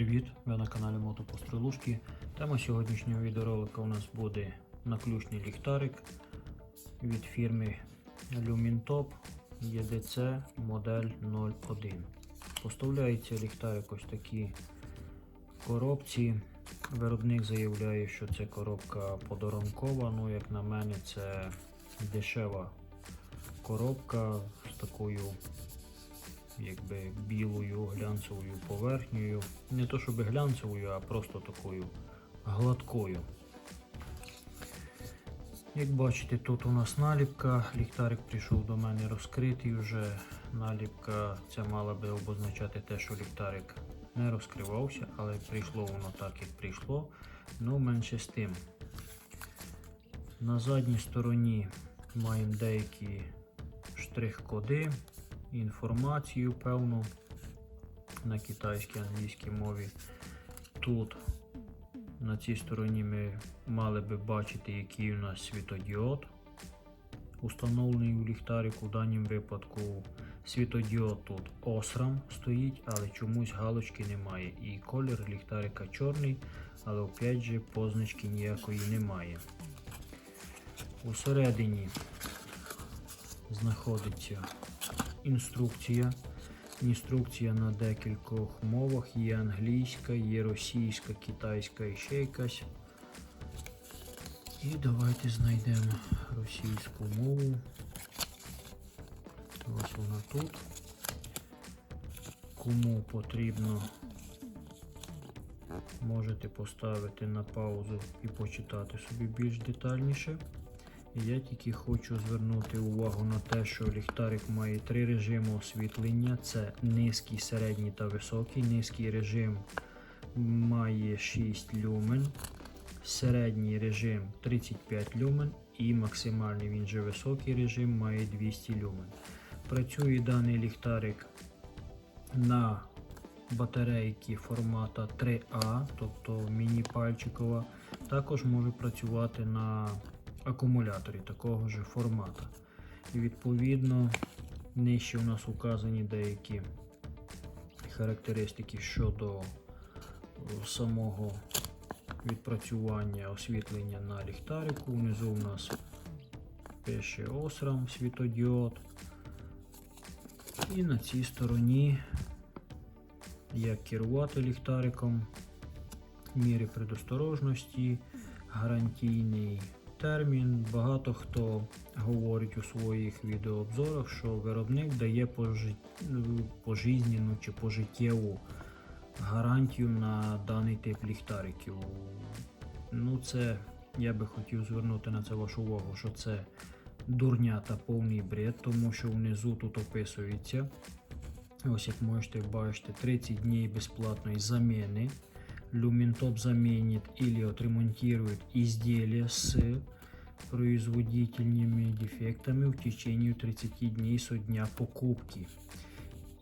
Привіт! Ви на каналі Мотопострілушки. Тема сьогоднішнього відеоролика у нас буде наключний ліхтарик від фірми Lumintop EDC модель 01. Поставляється ліхтарик ось такі коробці. Виробник заявляє, що це коробка подарункова. Ну, як на мене, це дешева коробка з такою якби білою глянцевою поверхнею. Не то щоб глянцевою, а просто такою гладкою. Як бачите, тут у нас наліпка. Ліхтарик прийшов до мене розкритий вже. Наліпка ця мала би обозначати те, що ліхтарик не розкривався, але прийшло воно так, як прийшло. Ну, менше з тим. На задній стороні маємо деякі штрих-коди, інформацію певну на китайській англійській мові. Тут на цій стороні ми мали би бачити, який у нас світодіод установлений у ліхтарику. В даному випадку світодіод тут Osram стоїть, але чомусь галочки немає. І колір ліхтарика чорний, але опять же позначки ніякої немає. Усередині знаходиться інструкція. Інструкція на декількох мовах. Є англійська, є російська, китайська і ще якась. І давайте знайдемо російську мову. Ось вона тут. Кому потрібно, можете поставити на паузу і почитати собі більш детальніше. Я тільки хочу звернути увагу на те, що ліхтарик має три режими освітлення: це низький, середній та високий. Низький режим має 6 люмен, середній режим 35 люмен і максимальний він же високий режим має 200 люмен. Працює даний ліхтарик на батарейки формата 3А, тобто міні-пальчикова. Також може працювати на акумуляторі такого ж формату. І відповідно нижче у нас указані деякі характеристики щодо самого відпрацювання освітлення на ліхтарику. Внизу у нас пише Osram світодіод. І на цій стороні як керувати ліхтариком, міри предосторожності, гарантійний термін. Багато хто говорить у своїх відеообзорах, що виробник дає пожи- пожизненну чи пожиттєву гарантію на даний тип ліхтариків. Ну, це я би хотів звернути на це вашу увагу, що це дурня та повний бред, тому що внизу тут описується. Ось як можете бачити, 30 днів безплатної заміни. Люминтоп заменит или отремонтирует изделие с производительными дефектами в течение 30 дней со дня покупки.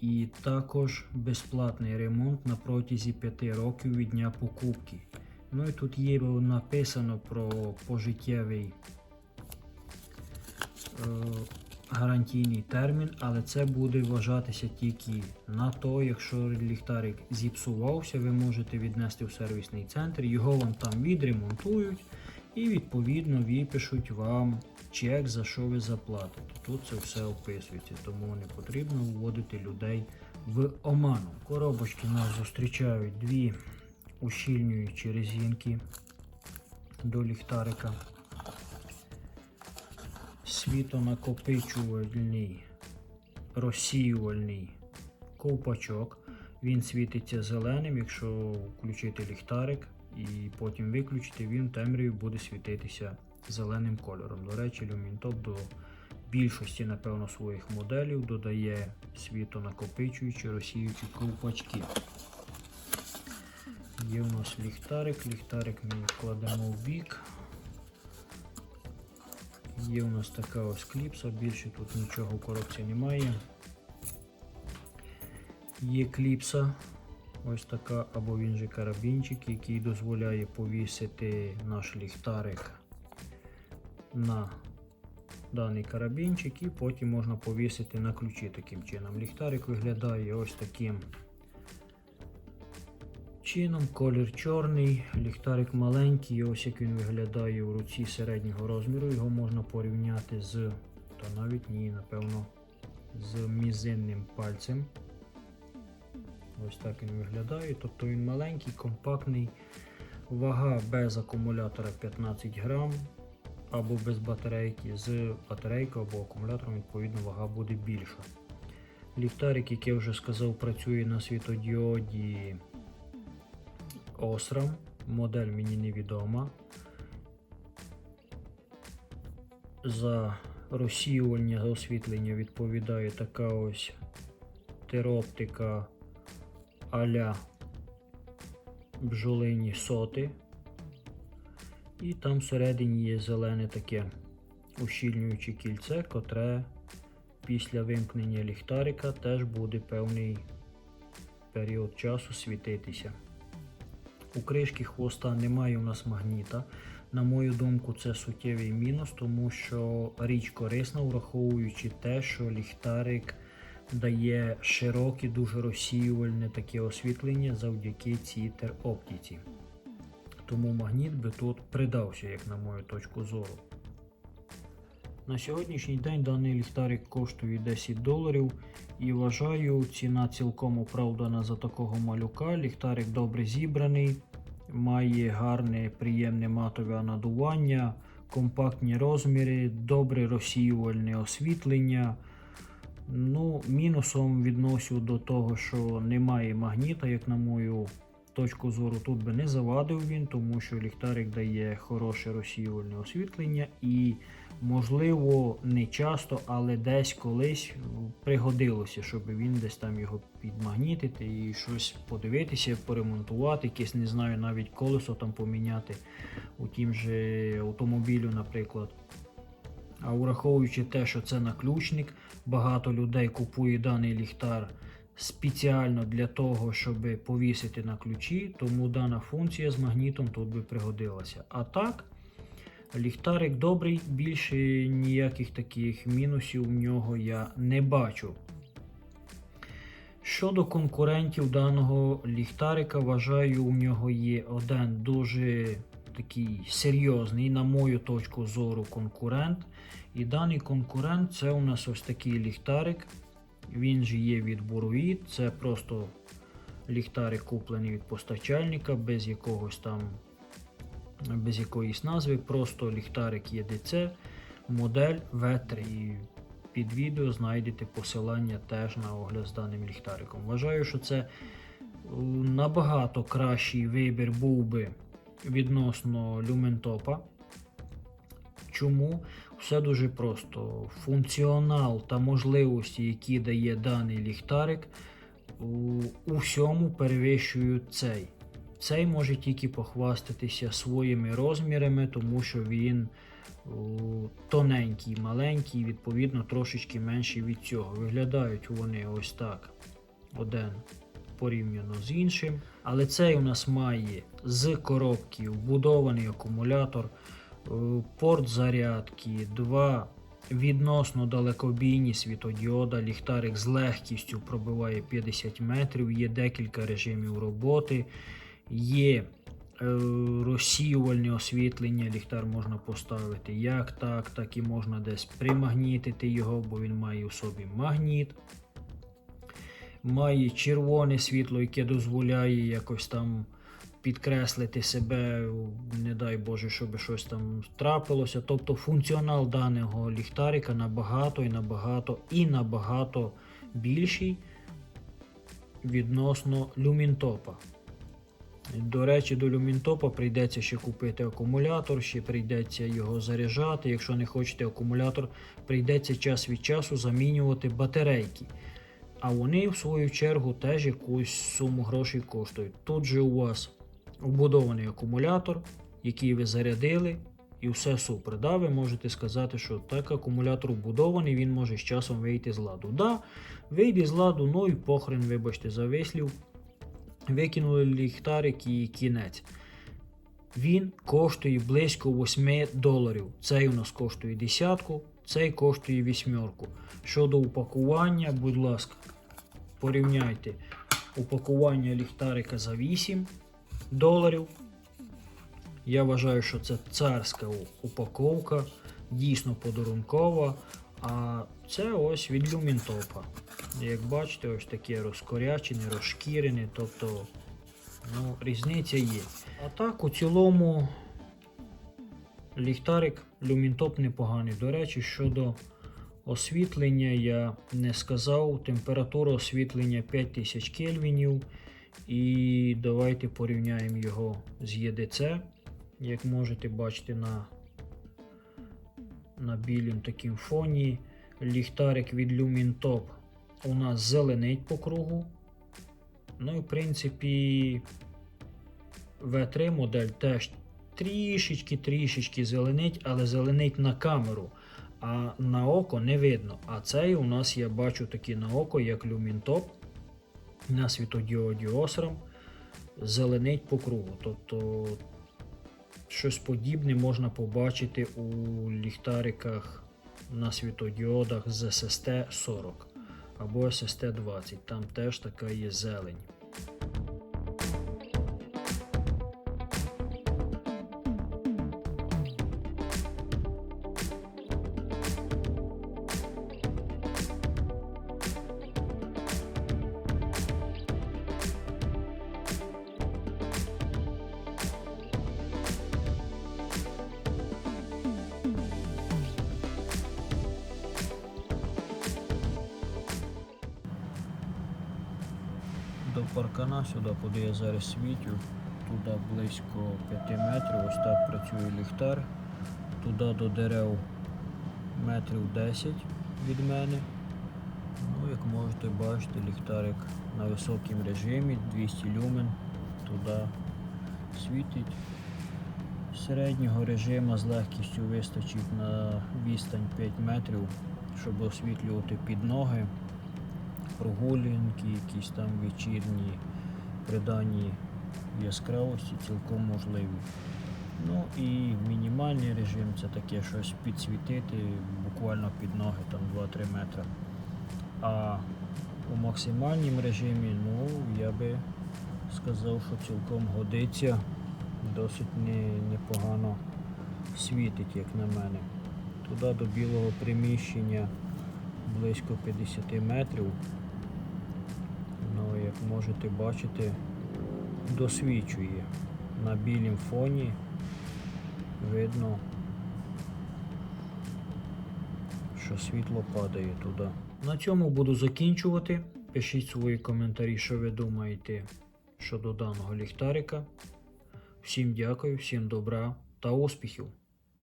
І також безплатний ремонт на протязі 5 років від дня покупки. Ну і тут є написано про пожиттєвий е, гарантійний термін, але це буде вважатися тільки на то, якщо ліхтарик зіпсувався, ви можете віднести в сервісний центр, його вам там відремонтують і відповідно випишуть вам чек, за що ви заплатите. Тут це все описується, тому не потрібно вводити людей в оману. Коробочки нас зустрічають дві ущільнюючі резинки до ліхтарика світонакопичувальний розсіювальний ковпачок. Він світиться зеленим, якщо включити ліхтарик і потім виключити, він темряві буде світитися зеленим кольором. До речі, Люмінтоп до більшості, напевно, своїх моделів додає світонакопичуючі розсіюючі ковпачки. Є у нас ліхтарик, ліхтарик ми кладемо в бік. Є у нас така ось кліпса, більше тут нічого в коробці немає. Є кліпса, ось така, або він же карабінчик, який дозволяє повісити наш ліхтарик на даний карабінчик і потім можна повісити на ключі таким чином. Ліхтарик виглядає ось таким чином. Колір чорний, ліхтарик маленький. Ось як він виглядає у руці середнього розміру. Його можна порівняти з, та навіть ні, напевно, з мізинним пальцем. Ось так він виглядає. Тобто він маленький, компактний. Вага без акумулятора 15 грам або без батарейки. З батарейкою або акумулятором, відповідно, вага буде більша. Ліхтарик, як я вже сказав, працює на світодіоді Osram. Модель мені невідома. За розсіювання освітлення відповідає така ось тероптика а-ля бджолині соти. І там всередині є зелене таке ущільнююче кільце, котре після вимкнення ліхтарика теж буде певний період часу світитися. У кришки хвоста немає у нас магніта. На мою думку, це суттєвий мінус, тому що річ корисна, враховуючи те, що ліхтарик дає широке, дуже розсіювальне таке освітлення завдяки цій тероптиці. Тому магніт би тут придався, як на мою точку зору. На сьогоднішній день даний ліхтарик коштує 10 доларів і вважаю, ціна цілком оправдана за такого малюка. Ліхтарик добре зібраний, має гарне, приємне матове надування, компактні розміри, добре розсіювальне освітлення. Ну, мінусом відносю до того, що немає магніта, як на мою точку зору, тут би не завадив він, тому що ліхтарик дає хороше розсіювальне освітлення і, можливо, не часто, але десь колись пригодилося, щоб він десь там його підмагнітити і щось подивитися, поремонтувати, якесь, не знаю, навіть колесо там поміняти у тім же автомобілю, наприклад. А враховуючи те, що це наключник, багато людей купує даний ліхтар спеціально для того, щоб повісити на ключі, тому дана функція з магнітом тут би пригодилася. А так, ліхтарик добрий, більше ніяких таких мінусів в нього я не бачу. Щодо конкурентів даного ліхтарика, вважаю, у нього є один дуже такий серйозний, на мою точку зору, конкурент. І даний конкурент це у нас ось такий ліхтарик. Він же є від Буруїд. Це просто ліхтарик куплений від постачальника, без якогось там, без якоїсь назви. Просто ліхтарик ЄДЦ, модель V3. І під відео знайдете посилання теж на огляд з даним ліхтариком. Вважаю, що це набагато кращий вибір був би відносно люментопа. Чому? Все дуже просто. Функціонал та можливості, які дає даний ліхтарик, у, всьому перевищують цей. Цей може тільки похвастатися своїми розмірами, тому що він тоненький, маленький, відповідно, трошечки менший від цього. Виглядають вони ось так. Один порівняно з іншим. Але цей у нас має з коробки вбудований акумулятор, порт зарядки, два відносно далекобійні світодіода. Ліхтарик з легкістю пробиває 50 метрів, є декілька режимів роботи, є е, розсіювальне освітлення, ліхтар можна поставити як так, так і можна десь примагнітити його, бо він має у собі магніт має червоне світло, яке дозволяє якось там підкреслити себе, не дай Боже, щоб щось там трапилося. Тобто функціонал даного ліхтарика набагато і набагато і набагато більший відносно люмінтопа. До речі, до люмінтопа прийдеться ще купити акумулятор, ще прийдеться його заряджати. Якщо не хочете акумулятор, прийдеться час від часу замінювати батарейки. А вони, в свою чергу, теж якусь суму грошей коштують. Тут же у вас вбудований акумулятор, який ви зарядили, і все супер. Да, Ви можете сказати, що так акумулятор вбудований, він може з часом вийти з ладу. Да, вийде з ладу, ну і похрен, вибачте, за вислів. Викинули ліхтарик і кінець. Він коштує близько 8 доларів. Цей у нас коштує десятку, цей коштує вісьмерку. Щодо упакування, будь ласка, порівняйте упакування ліхтарика за 8 доларів. Я вважаю, що це царська упаковка, дійсно подарункова. А це ось від Люмінтопа. Як бачите, ось таке розкорячене, розшкірене, тобто ну, різниця є. А так, у цілому, ліхтарик Люмінтоп непоганий. До речі, щодо освітлення я не сказав. Температура освітлення 5000 кельвінів. І давайте порівняємо його з ЄДЦ. Як можете бачити на, на білім таким фоні, ліхтарик від Lumintop у нас зеленить по кругу. Ну і в принципі V3 модель теж трішечки-трішечки зеленить, але зеленить на камеру. А на око не видно. А цей у нас я бачу таки на око, як Lumintop на зеленить по кругу. Тобто щось подібне можна побачити у ліхтариках на світодіодах з SST 40 або SST 20. Там теж така є зелень. Паркана сюди, куди я зараз світю, туди близько 5 метрів, ось так працює ліхтар. Туди до дерев метрів 10 від мене. Ну, як можете бачити, ліхтарик на високому режимі, 200 люмен, туди світить. Середнього режиму з легкістю вистачить на відстань 5 метрів, щоб освітлювати під ноги прогулянки, якісь там вечірні придані яскравості цілком можливі. Ну і мінімальний режим це таке щось підсвітити буквально під ноги, там 2-3 метри. А у максимальному режимі, ну, я би сказав, що цілком годиться, досить не, непогано світить, як на мене. Туди до білого приміщення близько 50 метрів. Ну, як можете бачити, досвічує. На білім фоні видно, що світло падає туди. На цьому буду закінчувати. Пишіть свої коментарі, що ви думаєте щодо даного ліхтарика. Всім дякую, всім добра та успіхів!